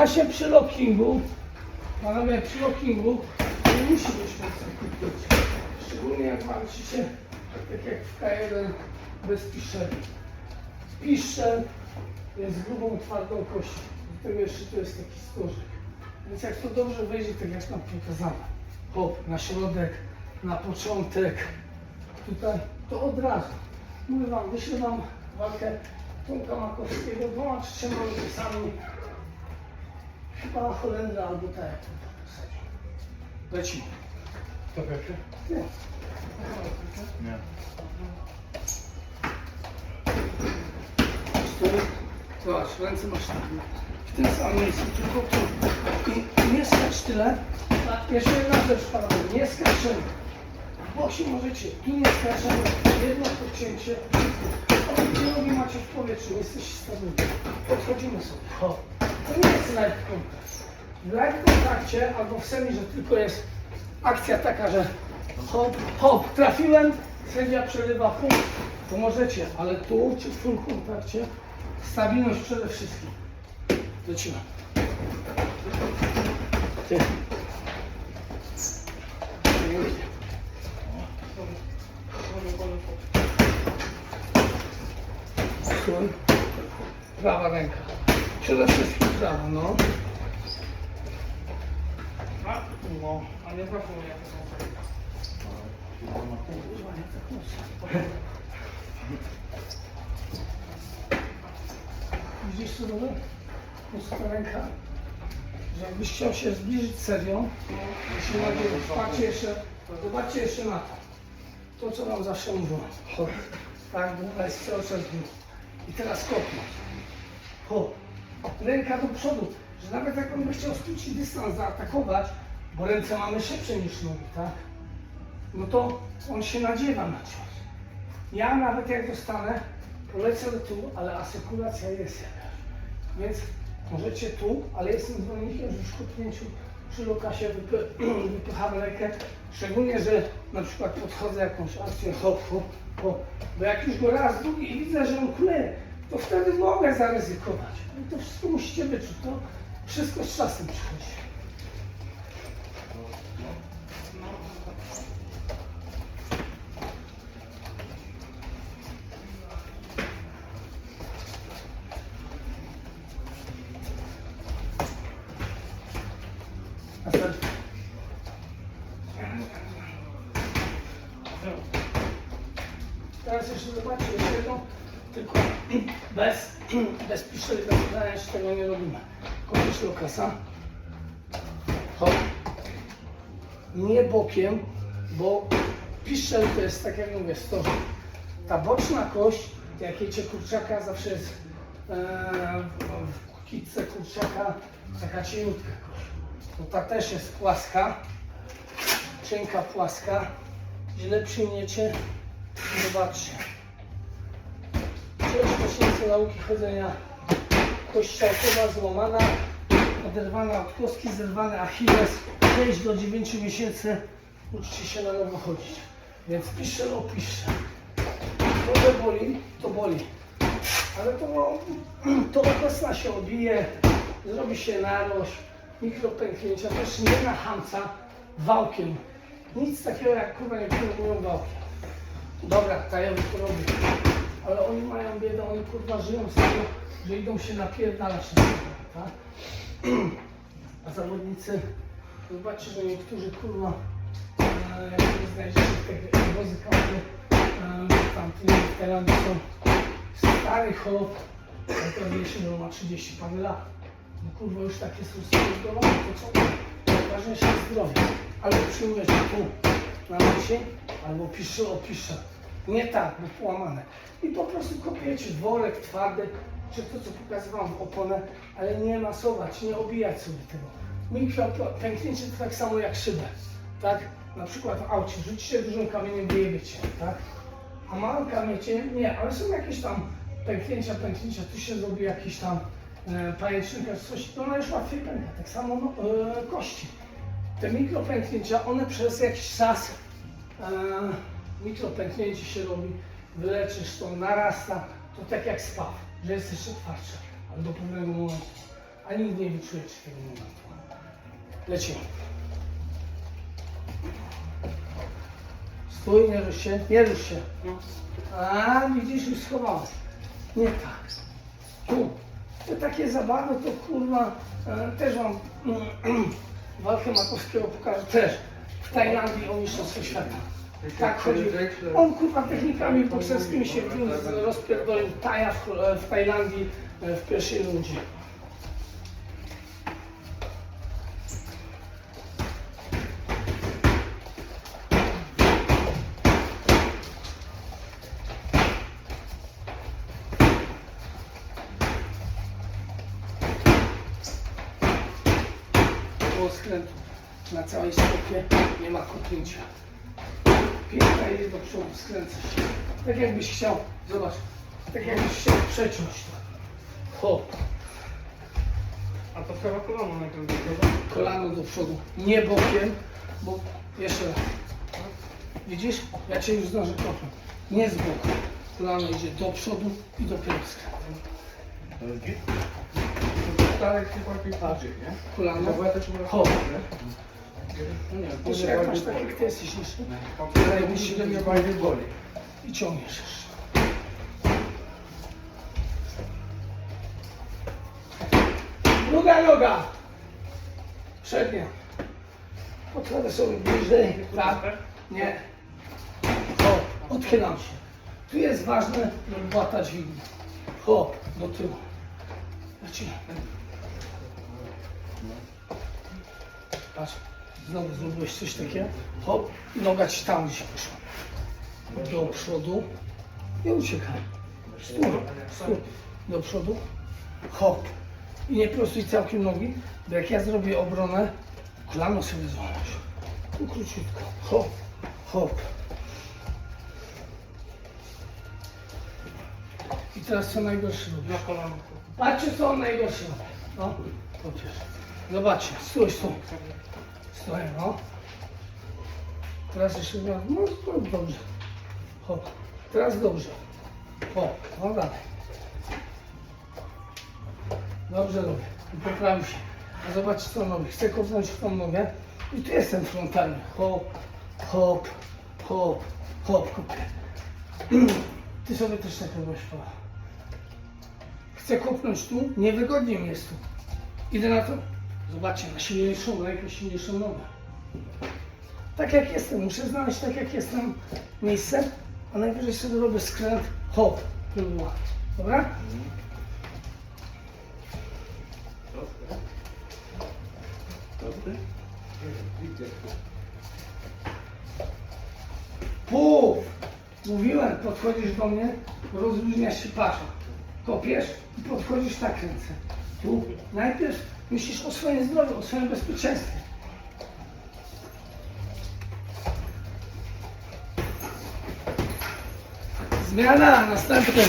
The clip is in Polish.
Właśnie przy lockingu, panowie przy lockingu nie musi być mocno kupić. Szczególnie jak walczycie, tak jak w K1 bez piszczeli. Piszczel jest grubą, twardą kością. Do tego jeszcze tu jest taki skorzyk. Więc jak to dobrze wejdzie, tak jak nam pokazane. Hop, na środek, na początek, tutaj, to od razu. Mówię wam, wyślę wam walkę Tomka Makowskiego dwoma czy trzema napisami. Chyba Holendra albo tak jak to posadził. Lecimy. To pierwszy? Nie. Nie. Stój. Zobacz, ręce masz tak. W tym samym miejscu, tylko tu. I nie skacz tyle. A jeszcze jedna rzecz, panowie, nie skaczemy. W boksie możecie, tu nie skaczemy, jedno podcięcie. Obie nogi macie w powietrzu, jesteście stabilni. Podchodzimy sobie. To nie jest contact. W light kontakcie albo w semi, że tylko jest akcja taka, że hop, hop, trafiłem, sędzia przerywa punkt, to możecie, ale tu czy w full kontakcie stabilność przede wszystkim. Lecimy. Ty. Prawa ręka. Przede wszystkim prawa, no. A, no, a nie mocno. Widzisz co robię? Mocna ręka. Że jakbyś chciał się zbliżyć serio, jeśli nadzieję, patrzcie jeszcze, zobaczcie jeszcze na to. To co wam zawsze mówię. Hop. Tak, głowa jest cały czas w dół. I teraz kopnąć. Hop. Ręka do przodu. Że nawet jak on by chciał skrócić dystans, zaatakować, bo ręce mamy szybsze niż nogi, tak? no to on się nadziewa na cios. Ja nawet jak dostanę, polecę do tyłu, ale asekuracja jest jakaś. Więc możecie tu, ale jestem zwolennikiem, że w szkutnięciu przy lokasie wypy, wypycham rękę, szczególnie, że na przykład podchodzę jakąś akcję, hop, hop, hop, bo jak już go raz, drugi i widzę, że on kuleje, to wtedy mogę zaryzykować. I to wszystko musicie wyczuć, to wszystko z czasem przychodzi. Teraz jeszcze zobaczcie, jedno, tylko bez, bez piszczeli, bez jeszcze tego nie robimy. Kopisz lokasa. Hop. Nie bokiem, bo piszczel to jest tak jak mówię, stożek. Ta boczna kość, jak jecie kurczaka, zawsze jest e, w kitce kurczaka taka cieniutka kość. To ta też jest płaska, cienka płaska. Źle przyjmiecie, zobaczcie. Tysięcy nauki chodzenia kościołkowa złamana, oderwana od kostki, zerwany achilles, 6 do 9 miesięcy uczcie się na nowo chodzić. Więc piszę, opiszę. Trochę boli, to boli. Ale to, to okresna się obije, zrobi się narość, mikropęknięcia, też nie na hamca, wałkiem. Nic takiego jak kurwa nie mówią wałkiem. Dobra, tajowy to robi. Ale oni mają biedę, oni kurwa żyją z tego, że idą się napierdalać na siebie, tak? A zawodnicy, zobaczcie, że niektórzy kurwa, e, jak nie znajdziecie tego wozy kampy, e, tam tymi tereny są stary chłop, że on ma 30 parę lat. No kurwa już takie są zbudowane, to co? Najważniejsze jest zdrowie. Albo przyjmujesz tu na nosie, albo pisze opisze. Nie tak, bo połamane. I po prostu kopiecie worek twardy, czy to co pokazywałam w oponę, ale nie masować, nie obijać sobie tego. Mikro pęknięcie to tak samo jak szybę, tak? Na przykład w aucie rzucicie dużym kamieniem, wyjebiecie, tak? A małym kamiecie, nie, ale są jakieś tam pęknięcia, pęknięcia, tu się zrobi jakiś tam e, coś, to ona już łatwiej pęka, tak samo no, e, kości. Te mikropęknięcia, one przez jakiś czas e, mikropęknięcie się robi, wyleczysz to, narasta, to tak jak spaw, że jest jeszcze ale do pewnego momentu. a nigdy nie wyczujecie tego momentu. Lecimy. Stój, nie rusz się, nie rusz się. A, widzisz, już schowałeś. Nie tak. Tu. Te takie zabawy to kurwa, e, też mam walkę Makowskiego pokażę też. W Tajlandii o Mistrzostwo Świata. Tak chodzi. On kurwa technikami bokserskimi się z- rozpierdolił Taja w, w Tajlandii e, w pierwszej rundzie. Było skrętu. Na całej stopie nie ma kopnięcia. Pięta jedzie do przodu, skręca się. Tak jakbyś chciał, zobacz, tak jakbyś chciał przeciąć to. Hop, A to chyba kolano najpierw do kolano do przodu, nie bokiem, bo jeszcze raz. Widzisz? Ja cię już zdążę kopnąć. Nie z boku. Kolano idzie do przodu i dopiero skręt. Dalej chyba lepiej bardziej, nie? Kolano, Bo Jeszcze jak masz tak jak ty jesteś do mnie bardziej boli. i ciągniesz jeszcze. Druga noga. Przednia. Podkładę sobie bliżej. Tak. Nie. O, odchylam się. Tu jest ważne, żeby łatać dźwignię. Hop, do tyłu. Lecimy. Patrz, znowu zrobiłeś coś takiego. Hop, i noga ci tam gdzieś poszła. Do przodu i uciekaj. Stój, stój. Do przodu. Hop. I nie prostuj całkiem nogi, bo jak ja zrobię obronę, kolano sobie złamiesz. Tu króciutko. Hop, hop. I teraz co najgorsze robisz? Na kolano. Patrzcie co on najgorsze robi. No, chociaż. Zobaczcie, stój, stój. Stoję, no. Teraz jeszcze raz. No, zrób dobrze. Hop. Teraz dobrze. Hop. No dalej. Dobrze robię. Poprawił się. A zobaczcie co on robi. Chcę kopnąć w tą nogę. I tu jestem frontalny. Hop, hop, hop, hop, kopię. Ty sobie też tak robisz. Chcę kopnąć tu, niewygodnie mi jest tu. Idę na to. Zobaczcie, na silniejszą rękę, silniejszą nogę. Tak jak jestem, muszę znaleźć tak jak jestem miejsce, a najwyżej sobie robię skręt, hop, próbuję. Dobra? Puf! Mówiłem, podchodzisz do mnie, rozluźniasz się pasza. Kopiesz i podchodzisz tak ręce. Tu najpierw myślisz o swoim zdrowiu, o swoim bezpieczeństwie. Zmiana, następny.